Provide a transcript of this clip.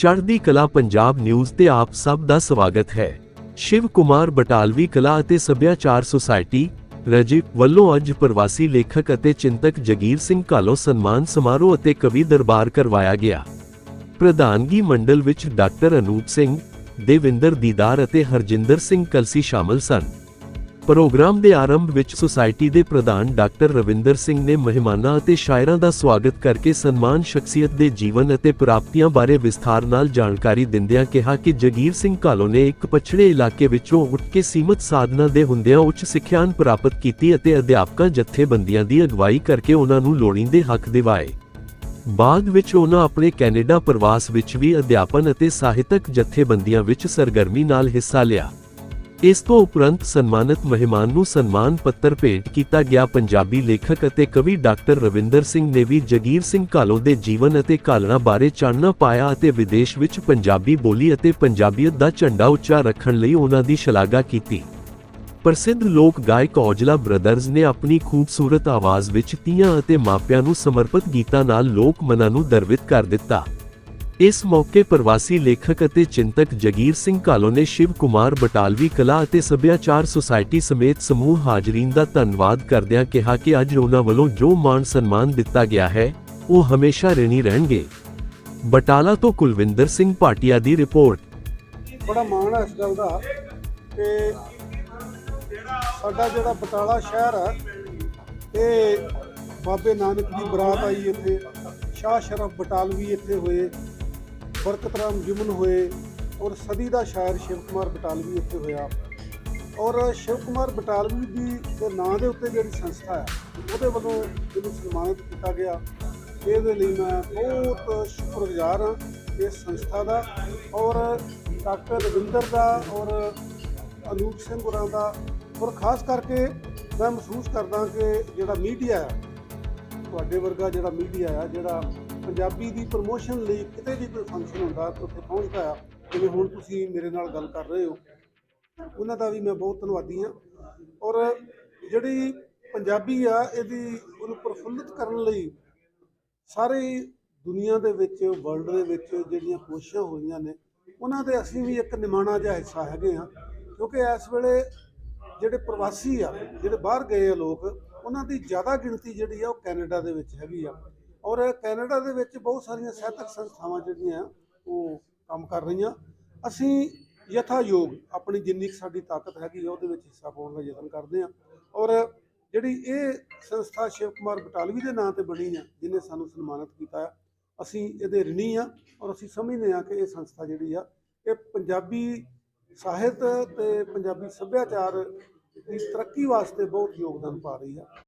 ਚੜ੍ਹਦੀ ਕਲਾ ਪੰਜਾਬ ਨਿਊਜ਼ ਤੇ ਆਪ ਸਭ ਦਾ ਸਵਾਗਤ ਹੈ। ਸ਼ਿਵ ਕੁਮਾਰ ਬਟਾਲਵੀ ਕਲਾ ਅਤੇ ਸੱਭਿਆਚਾਰ ਸੁਸਾਇਟੀ ਰਜਿਕ ਵੱਲੋਂ ਅੱਜ ਪ੍ਰਵਾਸੀ ਲੇਖਕ ਅਤੇ ਚਿੰਤਕ ਜਗੀਰ ਸਿੰਘ ਕਾਲੋ ਸਨਮਾਨ ਸਮਾਰੋਹ ਅਤੇ ਕਵੀ ਦਰਬਾਰ ਕਰਵਾਇਆ ਗਿਆ। ਪ੍ਰਧਾਨਗੀ ਮੰਡਲ ਵਿੱਚ ਡਾਕਟਰ ਅਨੂਪ ਸਿੰਘ, ਦੇਵਿੰਦਰ ਦੀਦਾਰ ਅਤੇ ਹਰਜਿੰਦਰ ਸਿੰਘ ਕਲਸੀ ਸ਼ਾਮਲ ਸਨ। ਪ੍ਰੋਗਰਾਮ ਦੇ ਆਰੰਭ ਵਿੱਚ ਸੁਸਾਇਟੀ ਦੇ ਪ੍ਰਧਾਨ ਡਾਕਟਰ ਰਵਿੰਦਰ ਸਿੰਘ ਨੇ ਮਹਿਮਾਨਾਂ ਅਤੇ ਸ਼ਾਇਰਾਂ ਦਾ ਸਵਾਗਤ ਕਰਕੇ ਸਨਮਾਨ ਸ਼ਖਸੀਅਤ ਦੇ ਜੀਵਨ ਅਤੇ ਪ੍ਰਾਪਤੀਆਂ ਬਾਰੇ ਵਿਸਥਾਰ ਨਾਲ ਜਾਣਕਾਰੀ ਦਿੰਦਿਆਂ ਕਿਹਾ ਕਿ ਜਗੀਰ ਸਿੰਘ ਕਾਲੋ ਨੇ ਇੱਕ ਪਛੜੇ ਇਲਾਕੇ ਵਿੱਚੋਂ ਉੱਠ ਕੇ ਸੀਮਤ ਸਾਧਨਾਂ ਦੇ ਹੁੰਦਿਆਂ ਉੱਚ ਸਿੱਖਿਆਨ ਪ੍ਰਾਪਤ ਕੀਤੀ ਅਤੇ ਅਧਿਆਪਕਾਂ ਜਥੇਬੰਦੀਆਂ ਦੀ ਅਗਵਾਈ ਕਰਕੇ ਉਹਨਾਂ ਨੂੰ ਲੋੜੀਂਦੇ ਹੱਕ ਦਿਵਾਏ। ਬਾਅਦ ਵਿੱਚ ਉਹਨਾਂ ਆਪਣੇ ਕੈਨੇਡਾ ਪ੍ਰਵਾਸ ਵਿੱਚ ਵੀ ਅਧਿਆਪਨ ਅਤੇ ਸਾਹਿਤਕ ਜਥੇਬੰਦੀਆਂ ਵਿੱਚ ਸਰਗਰਮੀ ਨਾਲ ਹਿੱਸਾ ਲਿਆ। ਇਸ ਤੋਂ ਉਪਰੰਤ ਸਨਮਾਨਿਤ ਮਹਿਮਾਨ ਨੂੰ ਸਨਮਾਨ ਪੱਤਰ ਭੇਟ ਕੀਤਾ ਗਿਆ ਪੰਜਾਬੀ ਲੇਖਕ ਅਤੇ ਕਵੀ ਡਾਕਟਰ ਰਵਿੰਦਰ ਸਿੰਘ ਨੇ ਵੀ ਜਗੀਰ ਸਿੰਘ ਕਾਲੋ ਦੇ ਜੀਵਨ ਅਤੇ ਕਾਲਣਾ ਬਾਰੇ ਚਾਨਣਾ ਪਾਇਆ ਅਤੇ ਵਿਦੇਸ਼ ਵਿੱਚ ਪੰਜਾਬੀ ਬੋਲੀ ਅਤੇ ਪੰਜਾਬੀਅਤ ਦਾ ਝੰਡਾ ਉੱਚਾ ਰੱਖਣ ਲਈ ਉਹਨਾਂ ਦੀ ਸ਼ਲਾਘਾ ਕੀਤੀ। ਪ੍ਰਸਿੱਧ ਲੋਕ ਗਾਇਕ ਔਜਲਾ ਬ੍ਰਦਰਜ਼ ਨੇ ਆਪਣੀ ਖੂਬਸੂਰਤ ਆਵਾਜ਼ ਵਿੱਚ ਤੀਆਂ ਅਤੇ ਮਾਪਿਆਂ ਨੂੰ ਸਮਰਪਿਤ ਗੀਤਾਂ ਨਾਲ ਲੋਕ ਮਨਾਂ ਨੂੰ ਦਰਵਿਤ ਕਰ ਦਿੱਤਾ। ਇਸ ਮੌਕੇ ਪ੍ਰਵਾਸੀ ਲੇਖਕ ਅਤੇ ਚਿੰਤਕ ਜਗੀਰ ਸਿੰਘ ਕਾਲੋ ਨੇ ਸ਼ਿਵ ਕੁਮਾਰ ਬਟਾਲਵੀ ਕਲਾ ਅਤੇ ਸੱਭਿਆਚਾਰ ਸੁਸਾਇਟੀ ਸਮੇਤ ਸਮੂਹ ਹਾਜ਼ਰੀਨ ਦਾ ਧੰਨਵਾਦ ਕਰਦਿਆਂ ਕਿਹਾ ਕਿ ਅੱਜ ਉਹਨਾਂ ਵੱਲੋਂ ਜੋ ਮਾਣ ਸਨਮਾਨ ਦਿੱਤਾ ਗਿਆ ਹੈ, ਉਹ ਹਮੇਸ਼ਾ ਰਹਿਣੀ ਰਹਿਣਗੇ। ਬਟਾਲਾ ਤੋਂ ਕੁਲਵਿੰਦਰ ਸਿੰਘ ਭਾਟੀਆ ਦੀ ਰਿਪੋਰਟ। ਬੜਾ ਮਾਣ ਹੈ ਇਸ ਗੱਲ ਦਾ ਕਿ ਸਾਡਾ ਜਿਹੜਾ ਬਟਾਲਾ ਸ਼ਹਿਰ ਹੈ, ਇਹ ਬਾਬੇ ਨਾਨਕ ਦੀ ਬਰਾਤ ਆਈ ਇੱਥੇ, ਸ਼ਾਹ ਸ਼ਰਫ ਬਟਾਲਵੀ ਇੱਥੇ ਹੋਏ। ਬਰਕਤ ਰਾਮ ਜਿਮਨ ਹੋਏ ਔਰ ਸਦੀ ਦਾ ਸ਼ਾਇਰ ਸ਼ਿਵ ਕੁਮਾਰ ਬਟਾਲਵੀ ਇੱਥੇ ਹੋਇਆ। ਔਰ ਸ਼ਿਵ ਕੁਮਾਰ ਬਟਾਲਵੀ ਦੀ ਦੇ ਨਾਂ ਦੇ ਉੱਤੇ ਜਿਹੜੀ ਸੰਸਥਾ ਹੈ, ਉਹਦੇ ਵੱਲੋਂ ਇਹਨੂੰ ਸਨਮਾਨਿਤ ਕੀਤਾ ਗਿਆ। ਇਹਦੇ ਲਈ ਮੈਂ ਬਹੁਤ ਸ਼ੁਕਰਗੁਜ਼ਾਰ ਹਾਂ ਇਸ ਸੰਸਥਾ ਦਾ ਔਰ ਡਾਕਟਰ ਰਵਿੰਦਰ ਦਾ ਔਰ ਅਨੂਪ ਸਿੰਘ ਹੋਰਾਂ ਦਾ ਔਰ ਖਾਸ ਕਰਕੇ ਮੈਂ ਮਹਿਸੂਸ ਕਰਦਾ ਕਿ ਜਿਹੜਾ ਮੀਡੀਆ ਹੈ, ਤੁਹਾਡੇ ਵਰਗਾ ਜਿਹੜਾ ਮੀਡੀਆ ਆ ਜਿਹੜਾ ਪੰਜਾਬੀ ਦੀ ਪ੍ਰਮੋਸ਼ਨ ਲਈ ਕਿਤੇ ਵੀ ਕੋਈ ਫੰਕਸ਼ਨ ਹੁੰਦਾ, ਤਾਂ ਉੱਥੇ ਪਹੁੰਚਦਾ ਆ। ਜਿਵੇਂ ਹੁਣ ਤੁਸੀਂ ਮੇਰੇ ਨਾਲ ਗੱਲ ਕਰ ਰਹੇ ਹੋ, ਉਹਨਾਂ ਦਾ ਵੀ ਮੈਂ ਬਹੁਤ ਧੰਨਵਾਦੀ ਹਾਂ। ਔਰ ਜਿਹੜੀ ਪੰਜਾਬੀ ਆ, ਇਹਦੀ ਉਹਨੂੰ ਪ੍ਰਫੁੱਲਿਤ ਕਰਨ ਲਈ ਸਾਰੀ ਦੁਨੀਆ ਦੇ ਵਿੱਚ ਵਰਲਡ ਦੇ ਵਿੱਚ ਜਿਹੜੀਆਂ ਕੋਸ਼ਿਸ਼ਾਂ ਹੋਈਆਂ ਨੇ, ਉਹਨਾਂ ਦੇ ਅਸੀਂ ਵੀ ਇੱਕ ਨਿਮਾਣਾ ਜਿਹਾ ਹਿੱਸਾ ਹੈਗੇ ਆ ਕਿਉਂਕਿ ਇਸ ਵੇਲੇ ਜਿਹੜੇ ਪ੍ਰਵਾਸੀ ਆ, ਜਿਹੜੇ ਬਾਹਰ ਗਏ ਆ ਲੋਕ, ਉਹਨਾਂ ਦੀ ਜ਼ਿਆਦਾ ਗਿਣਤੀ ਜਿਹੜੀ ਆ ਉਹ ਕੈਨੇਡਾ ਦੇ ਵਿੱਚ ਹੈਗੀ ਆ। ਔਰ ਕੈਨੇਡਾ ਦੇ ਵਿੱਚ ਬਹੁਤ ਸਾਰੀਆਂ ਸਾਹਿਤਕ ਸੰਸਥਾਵਾਂ ਜਿਹੜੀਆਂ ਆ, ਉਹ ਕੰਮ ਕਰ ਰਹੀਆਂ। ਅਸੀਂ ਯਥਾਯੋਗ ਆਪਣੀ ਜਿੰਨੀ ਕੁ ਸਾਡੀ ਤਾਕਤ ਹੈਗੀ ਆ, ਉਹਦੇ ਵਿੱਚ ਹਿੱਸਾ ਪਾਉਣ ਦਾ ਯਤਨ ਕਰਦੇ ਹਾਂ। ਔਰ ਜਿਹੜੀ ਇਹ ਸੰਸਥਾ ਸ਼ਿਵ ਕੁਮਾਰ ਬਟਾਲਵੀ ਦੇ ਨਾਂ ਤੇ ਬਣੀ ਆ, ਜਿਹਨੇ ਸਾਨੂੰ ਸਨਮਾਨਿਤ ਕੀਤਾ ਆ, ਅਸੀਂ ਇਹਦੇ ਰਿਣੀ ਆ ਔਰ ਅਸੀਂ ਸਮਝਦੇ ਆ ਕਿ ਇਹ ਸੰਸਥਾ ਜਿਹੜੀ ਆ, ਇਹ ਪੰਜਾਬੀ ਸਾਹਿਤ ਤੇ ਪੰਜਾਬੀ ਸੱਭਿਆਚਾਰ ਦੀ ਤਰੱਕੀ ਵਾਸਤੇ ਬਹੁਤ ਯੋਗਦਾਨ ਪਾ ਰਹੀ ਆ।